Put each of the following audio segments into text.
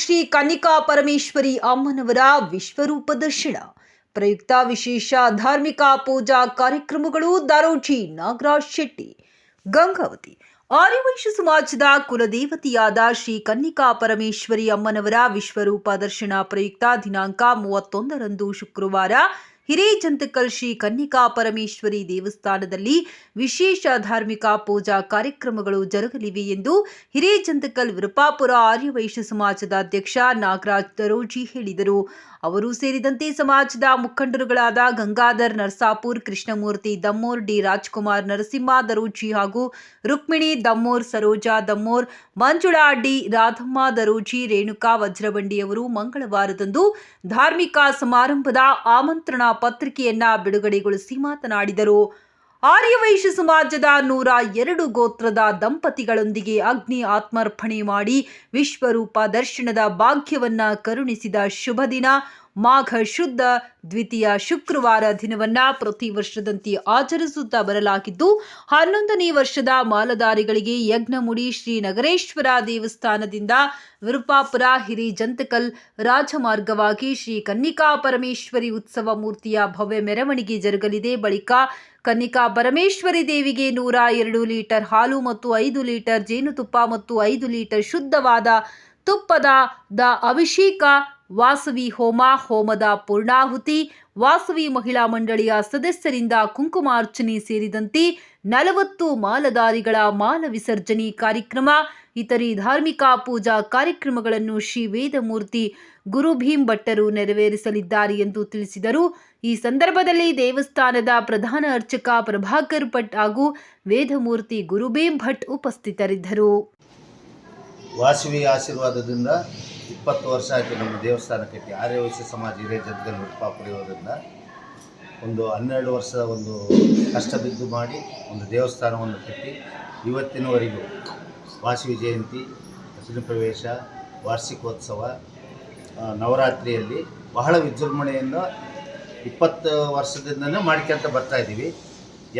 ಶ್ರೀ ಕನ್ನಿಕಾ ಪರಮೇಶ್ವರಿ ಅಮ್ಮನವರ ವಿಶ್ವರೂಪ ದರ್ಶನ. ಪ್ರಯುಕ್ತ ವಿಶೇಷ ಧಾರ್ಮಿಕ ಪೂಜಾ ಕಾರ್ಯಕ್ರಮಗಳು ದರೋಜಿ ನಾಗರಾಜ್ ಶೆಟ್ಟಿ, ಗಂಗಾವತಿ. ಆರ್ಯವೈಶ್ಯ ಸಮಾಜದ ಕುಲದೇವತೆಯಾದ ಶ್ರೀ ಕನ್ನಿಕಾ ಪರಮೇಶ್ವರಿ ಅಮ್ಮನವರ ವಿಶ್ವರೂಪ ದರ್ಶನ ಪ್ರಯುಕ್ತ ದಿನಾಂಕ ಮೂವತ್ತೊಂದರಂದು ಶುಕ್ರವಾರ ಹಿರೇಜಂತಕಲ್ ಶ್ರೀ ಕನ್ನಿಕಾ ಪರಮೇಶ್ವರಿ ದೇವಸ್ಥಾನದಲ್ಲಿ ವಿಶೇಷ ಧಾರ್ಮಿಕ ಪೂಜಾ ಕಾರ್ಯಕ್ರಮಗಳು ಜರುಗಲಿವೆ ಎಂದು ಹಿರೇಜಂತಕಲ್ ವಿರುಪಾಪುರ ಆರ್ಯವೈಶ್ಯ ಸಮಾಜದ ಅಧ್ಯಕ್ಷ ನಾಗರಾಜ್ ದರೋಜಿ ಹೇಳಿದರು. ಅವರು ಸೇರಿದಂತೆ ಸಮಾಜದ ಮುಖಂಡರುಗಳಾದ ಗಂಗಾಧರ್ ನರ್ಸಾಪುರ್, ಕೃಷ್ಣಮೂರ್ತಿ ದಮ್ಮೋರ್, ಡಿ ರಾಜ್ಕುಮಾರ್, ನರಸಿಂಹ ದರೂಜಿ ಹಾಗೂ ರುಕ್ಮಿಣಿ ದಮ್ಮೋರ್, ಸರೋಜಾ ದಮ್ಮೋರ್, ಮಂಜುಳಾ, ಡಿ ರಾಧಮ್ಮ ದರೋಜಿ, ರೇಣುಕಾ ವಜ್ರಬಂಡಿಯವರು ಮಂಗಳವಾರದಂದು ಧಾರ್ಮಿಕ ಸಮಾರಂಭದ ಆಮಂತ್ರಣ ಪತ್ರಿಕೆಯನ್ನ ಬಿಡುಗಡೆಗೊಳಿಸಿ ಮಾತನಾಡಿದರು. ಆರ್ಯವೈಶ್ಯ ಸಮಾಜದ ನೂರ ಎರಡು ಗೋತ್ರದ ದಂಪತಿಗಳೊಂದಿಗೆ ಅಗ್ನಿ ಆತ್ಮರ್ಪಣೆ ಮಾಡಿ ವಿಶ್ವರೂಪ ದರ್ಶನದ ಭಾಗ್ಯವನ್ನ ಕರುಣಿಸಿದ ಶುಭ ದಿನ ಮಾಘ ಶುದ್ಧ ದ್ವಿತೀಯ ಶುಕ್ರವಾರ ದಿನವನ್ನ ಪ್ರತಿ ವರ್ಷದಂತೆ ಆಚರಿಸುತ್ತಾ ಬರಲಾಗಿದ್ದು, ಹನ್ನೊಂದನೇ ವರ್ಷದ ಮಾಲಧಾರಿಗಳಿಗೆ ಯಜ್ಞಮುಡಿ ಶ್ರೀ ನಗರೇಶ್ವರ ದೇವಸ್ಥಾನದಿಂದ ವಿರುಪಾಪುರ ಹಿರಿ ಜಂತಕಲ್ ರಾಜಮಾರ್ಗವಾಗಿ ಶ್ರೀ ಕನ್ನಿಕಾ ಪರಮೇಶ್ವರಿ ಉತ್ಸವ ಮೂರ್ತಿಯ ಭವ್ಯ ಮೆರವಣಿಗೆ ಜರುಗಲಿದೆ. ಬಳಿಕ ಕನ್ನಿಕಾ ಪರಮೇಶ್ವರಿ ದೇವಿಗೆ ನೂರ ಎರಡು ಲೀಟರ್ ಹಾಲು ಮತ್ತು ಐದು ಲೀಟರ್ ಜೇನುತುಪ್ಪ ಮತ್ತು ಐದು ಲೀಟರ್ ಶುದ್ಧವಾದ ತುಪ್ಪದ ದ ಅಭಿಷೇಕ ವಾಸವಿ ಹೋಮ, ಹೋಮದ ಪೂರ್ಣಾಹುತಿ, ವಾಸವಿ ಮಹಿಳಾ ಮಂಡಳಿಯ ಸದಸ್ಯರಿಂದ ಕುಂಕುಮಾರ್ಚನೆ ಸೇರಿದಂತೆ ನಲವತ್ತು ಮಾಲಧಾರಿಗಳ ಮಾಲ ವಿಸರ್ಜನೆ ಕಾರ್ಯಕ್ರಮ, ಇತರೆ ಧಾರ್ಮಿಕ ಪೂಜಾ ಕಾರ್ಯಕ್ರಮಗಳನ್ನು ಶ್ರೀ ವೇದಮೂರ್ತಿ ಗುರು ಭೀಮ್ ಭಟ್ಟರು ನೆರವೇರಿಸಲಿದ್ದಾರೆ ಎಂದು ತಿಳಿಸಿದರು. ಈ ಸಂದರ್ಭದಲ್ಲಿ ದೇವಸ್ಥಾನದ ಪ್ರಧಾನ ಅರ್ಚಕ ಪ್ರಭಾಕರ್ ಭಟ್ ಹಾಗೂ ವೇದಮೂರ್ತಿ ಗುರುಭೀಮ್ ಭಟ್ ಉಪಸ್ಥಿತರಿದ್ದರು. ವಾಸವಿ ಆಶೀರ್ವಾದದಿಂದ ಇಪ್ಪತ್ತು ವರ್ಷ ಆಯಿತು ನಮ್ಮ ದೇವಸ್ಥಾನಕ್ಕೆ ಆರ್ಯವೈಶ್ಯ ಸಮಾಜ ಹಿರಿಯ ಜಗದಲ್ಲಿ ಹುಡುಪಾಪುರಿಯೋದ್ರಿಂದ ಒಂದು ಹನ್ನೆರಡು ವರ್ಷದ ಒಂದು ಕಷ್ಟ ಬಿದ್ದು ಮಾಡಿ ಒಂದು ದೇವಸ್ಥಾನವನ್ನು ಕಟ್ಟಿ ಇವತ್ತಿನವರೆಗೂ ವಾಸವಿ ಜಯಂತಿ ಪ್ರವೇಶ, ವಾರ್ಷಿಕೋತ್ಸವ ನವರಾತ್ರಿಯಲ್ಲಿ ಬಹಳ ವಿಜೃಂಭಣೆಯಿಂದ ಇಪ್ಪತ್ತು ವರ್ಷದಿಂದನೇ ಮಾಡ್ಕೊಂತ ಬರ್ತಾ ಇದ್ದೀವಿ.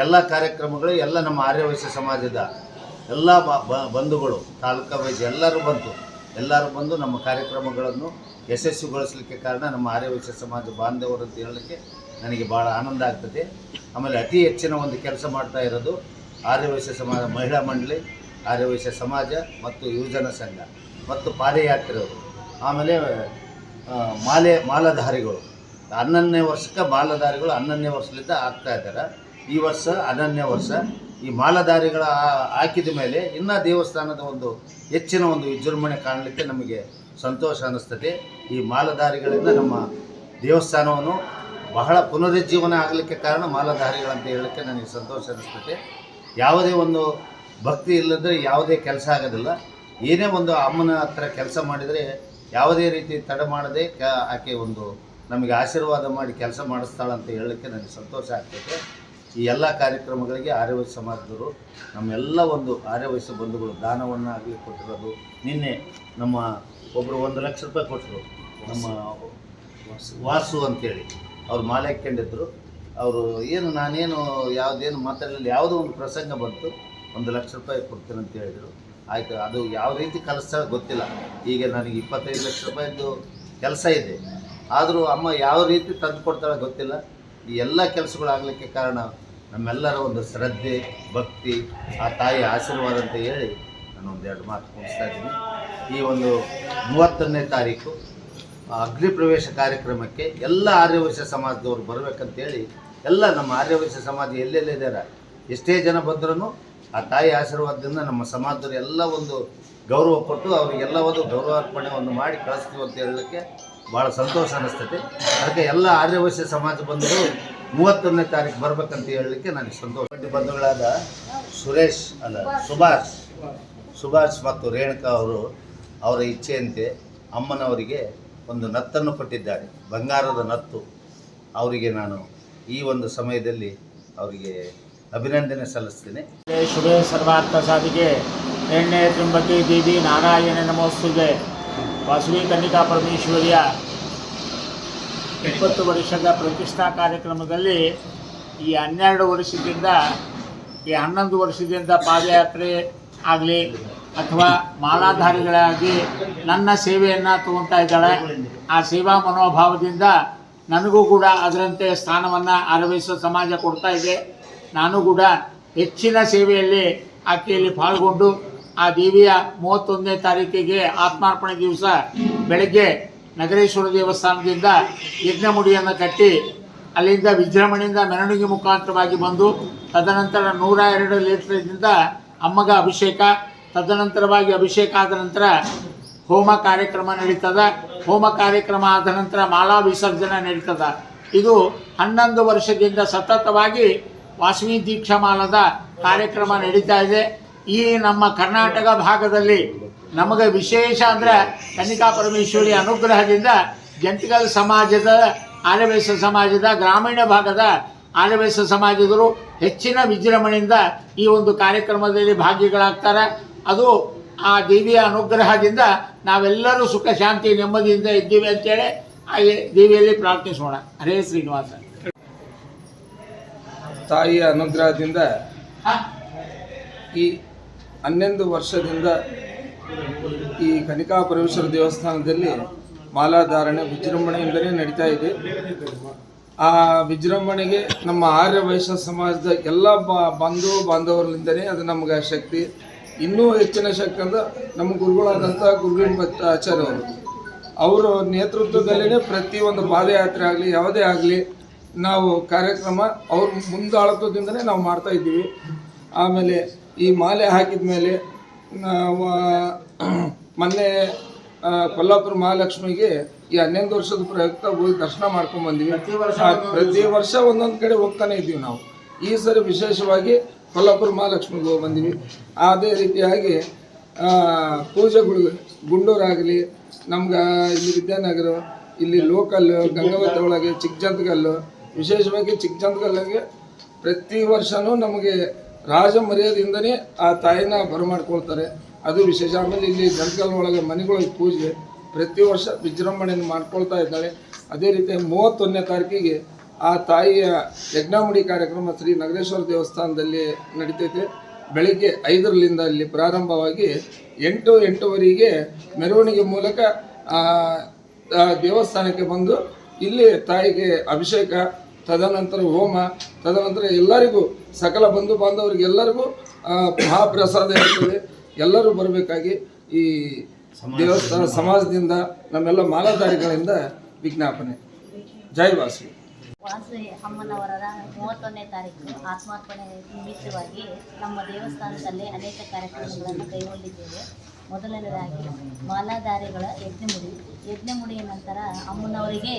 ಎಲ್ಲ ಕಾರ್ಯಕ್ರಮಗಳು, ಎಲ್ಲ ನಮ್ಮ ಆರ್ಯವೈಶ್ಯ ಸಮಾಜದ ಎಲ್ಲ ಬಂಧುಗಳು, ತಾಲೂಕಾ ವೈದ್ಯ ಎಲ್ಲರೂ ಬಂತು. ಎಲ್ಲರೂ ಬಂದು ನಮ್ಮ ಕಾರ್ಯಕ್ರಮಗಳನ್ನು ಯಶಸ್ವಿಗೊಳಿಸಲಿಕ್ಕೆ ಕಾರಣ ನಮ್ಮ ಆರ್ಯವೈಶ್ಯ ಸಮಾಜ ಬಾಂಧವರು ಅಂತ ಹೇಳಲಿಕ್ಕೆ ನನಗೆ ಭಾಳ ಆನಂದ ಆಗ್ತದೆ. ಆಮೇಲೆ ಅತಿ ಹೆಚ್ಚಿನ ಒಂದು ಕೆಲಸ ಮಾಡ್ತಾ ಇರೋದು ಆರ್ಯವೈಶ್ಯ ಸಮಾಜ ಮಹಿಳಾ ಮಂಡಳಿ, ಆರ್ಯವೈಶ್ಯ ಸಮಾಜ ಮತ್ತು ಯುವಜನ ಸಂಘ ಮತ್ತು ಪಾದಯಾತ್ರೆಯವರು. ಆಮೇಲೆ ಮಾಲೆ, ಮಾಲಧಾರಿಗಳು. ಹನ್ನೊಂದನೇ ವರ್ಷಕ್ಕೆ ಮಾಲಧಾರಿಗಳು ಹನ್ನೊಂದನೇ ವರ್ಷದಿಂದ ಆಗ್ತಾ ಇದ್ದಾರೆ. ಈ ವರ್ಷ ಹನ್ನೊಂದನೇ ವರ್ಷ. ಈ ಮಾಲಧಾರಿಗಳ ಹಾಕಿದ ಮೇಲೆ ಇನ್ನ ದೇವಸ್ಥಾನದ ಒಂದು ಹೆಚ್ಚಿನ ಒಂದು ವಿಜೃಂಭಣೆ ಕಾಣಲಿಕ್ಕೆ ನಮಗೆ ಸಂತೋಷ ಅನ್ನಿಸ್ತದೆ. ಈ ಮಾಲಧಾರಿಗಳಿಂದ ನಮ್ಮ ದೇವಸ್ಥಾನವನ್ನು ಬಹಳ ಪುನರುಜ್ಜೀವನ ಆಗಲಿಕ್ಕೆ ಕಾರಣ ಮಾಲಧಾರಿಗಳಂತ ಹೇಳಲಿಕ್ಕೆ ನನಗೆ ಸಂತೋಷ ಅನ್ನಿಸ್ತದೆ. ಯಾವುದೇ ಒಂದು ಭಕ್ತಿ ಇಲ್ಲದ್ರೆ ಯಾವುದೇ ಕೆಲಸ ಆಗೋದಿಲ್ಲ. ಏನೇ ಒಂದು ಅಮ್ಮನ ಹತ್ರ ಕೆಲಸ ಮಾಡಿದರೆ ಯಾವುದೇ ರೀತಿ ತಡೆ ಮಾಡದೆ ಆಕೆ ಒಂದು ನಮಗೆ ಆಶೀರ್ವಾದ ಮಾಡಿ ಕೆಲಸ ಮಾಡಿಸ್ತಾಳಂತ ಹೇಳಲಿಕ್ಕೆ ನನಗೆ ಸಂತೋಷ ಆಗ್ತೈತೆ ಈ ಎಲ್ಲ ಕಾರ್ಯಕ್ರಮಗಳಿಗೆ ಆರ್ಯವೈಶ್ಯ ಸಮಾಜದವರು ನಮ್ಮೆಲ್ಲ ಒಂದು ಆರ್ಯವೈಶ್ಯ ಬಂಧುಗಳು ದಾನವನ್ನು ಆಗಲಿ ಕೊಟ್ಟಿರೋದು. ನಿನ್ನೆ ನಮ್ಮ ಒಬ್ಬರು ಒಂದು ಲಕ್ಷ ರೂಪಾಯಿ ಕೊಟ್ಟರು ನಮ್ಮ ವಾಸು ಅಂತೇಳಿ. ಅವ್ರು ಮಾಲೆ ಹಾಕ್ಕೊಂಡಿದ್ರು. ಅವರು ಏನು ನಾನೇನು ಯಾವುದೇನು ಮಾತಾಡಲಿಲ್ಲ. ಯಾವುದೋ ಒಂದು ಪ್ರಸಂಗ ಬಂತು. ಒಂದು ಲಕ್ಷ ರೂಪಾಯಿ ಕೊಡ್ತೀನಿ ಅಂತ ಹೇಳಿದರು. ಆಯಿತು, ಅದು ಯಾವ ರೀತಿ ಕಲಿಸ್ತಾಳೆ ಗೊತ್ತಿಲ್ಲ. ಈಗ ನನಗೆ ಇಪ್ಪತ್ತೈದು ಲಕ್ಷ ರೂಪಾಯಿದ್ದು ಕೆಲಸ ಇದೆ. ಆದರೂ ಅಮ್ಮ ಯಾವ ರೀತಿ ತಂದು ಕೊಡ್ತಾಳೆ ಗೊತ್ತಿಲ್ಲ. ಈ ಎಲ್ಲ ಕೆಲಸಗಳಾಗಲಿಕ್ಕೆ ಕಾರಣ ನಮ್ಮೆಲ್ಲರ ಒಂದು ಶ್ರದ್ಧೆ, ಭಕ್ತಿ, ಆ ತಾಯಿ ಆಶೀರ್ವಾದ ಅಂತ ಹೇಳಿ ನಾನು ಒಂದೆರಡು ಮಾತು ಮುಗಿಸ್ತಾ ಇದ್ದೀನಿ. ಈ ಒಂದು ಮೂವತ್ತನೇ ತಾರೀಕು ಅಗ್ನಿ ಪ್ರವೇಶ ಕಾರ್ಯಕ್ರಮಕ್ಕೆ ಎಲ್ಲ ಆರ್ಯವೈಶ್ಯ ಸಮಾಜದವರು ಬರಬೇಕಂತೇಳಿ ಎಲ್ಲ ನಮ್ಮ ಆರ್ಯವೈಶ್ಯ ಸಮಾಜ ಎಲ್ಲೆಲ್ಲಿದ್ದಾರ ಎಷ್ಟೇ ಜನ ಬಂದ್ರೂ ಆ ತಾಯಿ ಆಶೀರ್ವಾದದಿಂದ ನಮ್ಮ ಸಮಾಜದವರು ಎಲ್ಲ ಒಂದು ಗೌರವ ಕೊಟ್ಟು ಒಂದು ಗೌರವಾರ್ಪಣೆ ಒಂದು ಮಾಡಿ ಕಳಿಸ್ತೀವಿ ಅಂತ ಹೇಳಲಿಕ್ಕೆ ಭಾಳ ಸಂತೋಷ ಅನ್ನಿಸ್ತೈತಿ. ಅದಕ್ಕೆ ಎಲ್ಲ ಆರ್ಯವಶ್ಯ ಸಮಾಜ ಬಂದರು ಮೂವತ್ತೊಂದನೇ ತಾರೀಕು ಬರ್ಬೇಕಂತ ಹೇಳಲಿಕ್ಕೆ ನನಗೆ ಸಂತೋಷ. ಬಂಧುಗಳಾದ ಸುರೇಶ್ ಅಲ್ಲ, ಸುಭಾಷ್. ಸುಭಾಷ್ ಮತ್ತು ರೇಣುಕಾ ಅವರು ಅವರ ಇಚ್ಛೆಯಂತೆ ಅಮ್ಮನವರಿಗೆ ಒಂದು ನತ್ತನ್ನು ಕೊಟ್ಟಿದ್ದಾರೆ. ಬಂಗಾರದ ನತ್ತು. ಅವರಿಗೆ ನಾನು ಈ ಒಂದು ಸಮಯದಲ್ಲಿ ಅವರಿಗೆ ಅಭಿನಂದನೆ ಸಲ್ಲಿಸ್ತೇನೆ. ಸುರೇಶ್ ಸರ್ವಾರ್ಥ ಸಾಧಿಗೆ ಎಣ್ಣೆ ತ್ರಿಂಬತಿ ದೇವಿ ನಾರಾಯಣ ನಮೋಸ್ತುಗೆ. ವಾಸವಿ ಕನ್ನಿಕಾ ಪರಮೇಶ್ವರಿಯ ಇಪ್ಪತ್ತು ವರ್ಷದ ಪ್ರತಿಷ್ಠಾ ಕಾರ್ಯಕ್ರಮದಲ್ಲಿ ಈ ಹನ್ನೆರಡು ವರ್ಷದಿಂದ, ಈ ಹನ್ನೊಂದು ವರ್ಷದಿಂದ ಪಾದಯಾತ್ರೆ ಆಗಲಿ ಅಥವಾ ಮಾಲಾಧಾರಿಗಳಾಗಿ ನನ್ನ ಸೇವೆಯನ್ನು ತಗೊತಾ ಇದ್ದಾಳೆ. ಆ ಸೇವಾ ಮನೋಭಾವದಿಂದ ನನಗೂ ಕೂಡ ಅದರಂತೆ ಸ್ಥಾನವನ್ನು ಆರವಹಿಸೋ ಸಮಾಜ ಕೊಡ್ತಾ ಇದೆ. ನಾನು ಕೂಡ ಹೆಚ್ಚಿನ ಸೇವೆಯಲ್ಲಿ ಆಕೆಯಲ್ಲಿ ಪಾಲ್ಗೊಂಡು ಆ ದೇವಿಯ ಮೂವತ್ತೊಂದನೇ ತಾರೀಕಿಗೆ ಆತ್ಮಾರ್ಪಣೆ ದಿವಸ ಬೆಳಗ್ಗೆ ನಗರೇಶ್ವರ ದೇವಸ್ಥಾನದಿಂದ ಯಜ್ಞಮುಡಿಯನ್ನು ಕಟ್ಟಿ ಅಲ್ಲಿಂದ ವಿಜೃಂಭಣೆಯಿಂದ ಮೆರವಣಿಗೆ ಮುಖಾಂತರವಾಗಿ ಬಂದು ತದನಂತರ ನೂರ ಎರಡು ಲೀಟರ್ದಿಂದ ಅಮ್ಮಗ ಅಭಿಷೇಕ, ತದನಂತರವಾಗಿ ಅಭಿಷೇಕ ಆದ ನಂತರ ಹೋಮ ಕಾರ್ಯಕ್ರಮ ನಡೀತದ. ಹೋಮ ಕಾರ್ಯಕ್ರಮ ಆದ ನಂತರ ಮಾಲಾ ವಿಸರ್ಜನೆ ನಡೀತದ. ಇದು ಹನ್ನೊಂದು ವರ್ಷದಿಂದ ಸತತವಾಗಿ ವಾಸವಿ ದೀಕ್ಷಾ ಮಾಲದ ಕಾರ್ಯಕ್ರಮ ನಡೀತಾ ಇದೆ. ಈ ನಮ್ಮ ಕರ್ನಾಟಕ ಭಾಗದಲ್ಲಿ ನಮಗೆ ವಿಶೇಷ ಅಂದರೆ ಕನ್ನಿಕಾ ಪರಮೇಶ್ವರಿ ಅನುಗ್ರಹದಿಂದ ಜಂತಿಗಲ್ ಸಮಾಜದ ಆರ್ಯವೈಶ್ಯ ಸಮಾಜದ ಗ್ರಾಮೀಣ ಭಾಗದ ಆರ್ಯವೈಶ್ಯ ಸಮಾಜದರು ಹೆಚ್ಚಿನ ವಿಜೃಂಭಣೆಯಿಂದ ಈ ಒಂದು ಕಾರ್ಯಕ್ರಮದಲ್ಲಿ ಭಾಗಿಗಳಾಗ್ತಾರೆ. ಅದು ಆ ದೇವಿಯ ಅನುಗ್ರಹದಿಂದ ನಾವೆಲ್ಲರೂ ಸುಖ ಶಾಂತಿ ನೆಮ್ಮದಿಯಿಂದ ಇದ್ದೀವಿ ಅಂತೇಳಿ ಆ ದೇವಿಯಲ್ಲಿ ಪ್ರಾರ್ಥಿಸೋಣ. ಹರೇ ಶ್ರೀನಿವಾಸ. ತಾಯಿಯ ಅನುಗ್ರಹದಿಂದ ಈ ಹನ್ನೊಂದು ವರ್ಷದಿಂದ ಈ ಕನಿಕಾ ಪರಮೇಶ್ವರ ದೇವಸ್ಥಾನದಲ್ಲಿ ಮಾಲಾಧಾರಣೆ, ವಿಜೃಂಭಣೆಯಿಂದಲೇ ನಡೀತಾ ಇದೆ. ಆ ವಿಜೃಂಭಣೆಗೆ ನಮ್ಮ ಆರ್ಯ ವೈಶ್ಯ ಸಮಾಜದ ಎಲ್ಲ ಬಾ, ಬಂಧು ಬಾಂಧವರಿಂದಲೇ ಅದು ನಮ್ಗೆ ಶಕ್ತಿ. ಇನ್ನೂ ಹೆಚ್ಚಿನ ಶಕ್ತಿ ಅಂದ್ರೆ ನಮ್ಮ ಗುರುಗಳಾದಂಥ ಗುರುಗಳ ಭಕ್ತ ಆಚಾರ್ಯ ಅವರು. ನೇತೃತ್ವದಲ್ಲೇ ಪ್ರತಿಯೊಂದು ಪಾದಯಾತ್ರೆ ಆಗಲಿ, ಯಾವುದೇ ಆಗಲಿ, ನಾವು ಕಾರ್ಯಕ್ರಮ ಅವ್ರ ಮುಂದಾಳತ್ವದಿಂದನೇ ನಾವು ಮಾಡ್ತಾ ಇದ್ದೀವಿ. ಆಮೇಲೆ ಈ ಮಾಲೆ ಹಾಕಿದ ಮೇಲೆ ನಾವು ಮೊನ್ನೆ ಕೊಲ್ಲಾಪುರ ಮಹಾಲಕ್ಷ್ಮಿಗೆ ಈ ಹನ್ನೊಂದು ವರ್ಷದ ಪ್ರಯುಕ್ತ ಹೋಗಿ ದರ್ಶನ ಮಾಡ್ಕೊಂಡು ಬಂದ್ವಿ. ಪ್ರತಿ ವರ್ಷ ಒಂದೊಂದು ಕಡೆ ಹೋಗ್ತಾನೆ ಇದ್ದೀವಿ ನಾವು. ಈ ಸರಿ ವಿಶೇಷವಾಗಿ ಕೊಲ್ಲಾಪುರ ಮಹಾಲಕ್ಷ್ಮಿಗೆ ಹೋಗಿ ಬಂದಿವಿ. ಅದೇ ರೀತಿಯಾಗಿ ಆ, ಪೂಜೆಗಳು ಗುಂಡೂರಾಗಲಿ ನಮ್ಗೆ ಇಲ್ಲಿ ವಿದ್ಯಾನಗರ ಇಲ್ಲಿ ಲೋಕಲ್ ಗಂಗಾವತಿ ಒಳಗೆ ಚಿಕ್ಕಜಂತಗಲ್ಲು ವಿಶೇಷವಾಗಿ ಚಿಕ್ಕಜಂತಗಲ್ಲಿಗೆ ಪ್ರತಿ ವರ್ಷವೂ ನಮಗೆ ರಾಜ ಮರ್ಯಾದೆಯಿಂದನೇ ಆ ತಾಯಿನ ಬರಮಾಡ್ಕೊಳ್ತಾರೆ ಅದು ವಿಶೇಷ. ಆಮೇಲೆ ಇಲ್ಲಿ ಜಂತಗಲ್ ಒಳಗೆ ಮನೆಗಳಿಗೆ ಪೂಜೆ. ಪ್ರತಿ ವರ್ಷ ವಿಜೃಂಭಣೆಯನ್ನು ಮಾಡ್ಕೊಳ್ತಾ ಇದ್ದಾಳೆ. ಅದೇ ರೀತಿ ಮೂವತ್ತೊಂದನೇ ತಾರೀಕಿಗೆ ಆ ತಾಯಿಯ ಯಜ್ಞಾಮುಡಿ ಕಾರ್ಯಕ್ರಮ ಶ್ರೀ ನಗರೇಶ್ವರ ದೇವಸ್ಥಾನದಲ್ಲಿ ನಡೀತೈತೆ. ಬೆಳಿಗ್ಗೆ ಐದರಲ್ಲಿಂದ ಅಲ್ಲಿ ಪ್ರಾರಂಭವಾಗಿ ಎಂಟು ಎಂಟುವರೆಗೆ ಮೆರವಣಿಗೆ ಮೂಲಕ ದೇವಸ್ಥಾನಕ್ಕೆ ಬಂದು ಇಲ್ಲಿ ತಾಯಿಗೆ ಅಭಿಷೇಕ ತದನಂತರ ಹೋಮ ತದನಂತರ ಎಲ್ಲರಿಗೂ ಸಕಲ ಬಂಧು ಬಾಂಧವರಿಗೆಲ್ಲರಿಗೂ ಮಹಾಪ್ರಸಾದ ಇರ್ತದೆ. ಎಲ್ಲರೂ ಬರಬೇಕಾಗಿ ಈ ದೇವಸ್ಥಾನ ಸಮಾಜದಿಂದ ನಮ್ಮೆಲ್ಲ ಮಾಲಾಧಾರಿಗಳಿಂದ ವಿಜ್ಞಾಪನೆ. ಜೈ ವಾಸವಿ ವಾಸು ಅಮ್ಮನವರ ಮೂವತ್ತೊಂದನೇ ತಾರೀಕು ಆತ್ಮಾರ್ಪಣೆ ನಿಮಿತ್ತವಾಗಿ ನಮ್ಮ ದೇವಸ್ಥಾನದಲ್ಲಿ ಅನೇಕ ಕಾರ್ಯಕ್ರಮಗಳನ್ನು ಕೈಗೊಂಡಿದ್ದೇವೆ. ಮೊದಲನೇದಾಗಿ ಮಾಲಾಧಾರಿಗಳ ಯಜ್ಞಮುಡಿ. ಯಜ್ಞಮುಡಿಯ ನಂತರ ಅಮ್ಮನವರಿಗೆ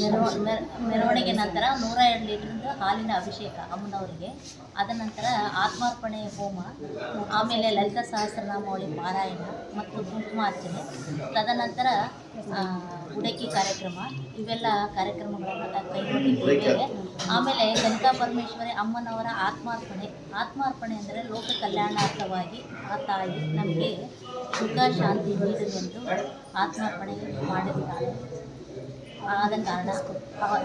ಮೆರವ ಮೆರ- ಮೆರವಣಿಗೆ ನಂತರ ನೂರ ಎರಡು ಲೀಟ್ರಿಂದ ಹಾಲಿನ ಅಭಿಷೇಕ ಅಮ್ಮನವರಿಗೆ. ಅದ ನಂತರ ಆತ್ಮಾರ್ಪಣೆ ಹೋಮ, ಆಮೇಲೆ ಲಲಿತ ಸಹಸ್ರನಾಮಾವಳಿ ಪಾರಾಯಣ ಮತ್ತು ಕುಂಕುಮಾರ್ಚನೆ. ತದನಂತರ ಉಡಕಿ ಕಾರ್ಯಕ್ರಮ. ಇವೆಲ್ಲ ಕಾರ್ಯಕ್ರಮಗಳನ್ನು ಕೈಗೊಂಡಿದ್ದೇವೆ ಆಮೇಲೆ ಲಲಿತಾ ಪರಮೇಶ್ವರಿ ಅಮ್ಮನವರ ಆತ್ಮಾರ್ಪಣೆ. ಆತ್ಮಾರ್ಪಣೆ ಅಂದರೆ ಲೋಕ ಕಲ್ಯಾಣಾರ್ಥವಾಗಿ ಆ ತಾಯಿ ನಮಗೆ ಸುಖ, ಶಾಂತಿ ನೀಡಲೆಂದು ಆತ್ಮಾರ್ಪಣೆ ಮಾಡಿರುತ್ತಾರೆ. ಆದ ಕಾರಣ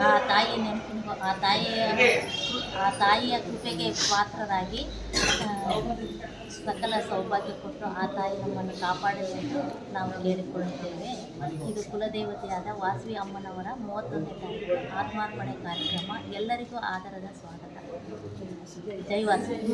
ಆ ತಾಯಿ ನೆನಪಿನ ಆ ತಾಯಿಯ ಆ ತಾಯಿಯ ಕೃಪೆಗೆ ಪಾತ್ರರಾಗಿ ಸಕಲ ಸೌಭಾಗ್ಯ ಕೊಟ್ಟು ಆ ತಾಯಿ ನಮ್ಮನ್ನು ಕಾಪಾಡಲಿ ಎಂದು ನಾವು ಕೇಳಿಕೊಳ್ಳುತ್ತೇವೆ. ಇದು ಕುಲದೇವತೆಯಾದ ವಾಸವಿ ಅಮ್ಮನವರ ಮೂವತ್ತೊಂದನೇ ತಾರೀಕು ಆತ್ಮಾರ್ಪಣೆ ಕಾರ್ಯಕ್ರಮ. ಎಲ್ಲರಿಗೂ ಆಧಾರದ ಸ್ವಾಗತ. ಜೈ ವಾಸವಿ.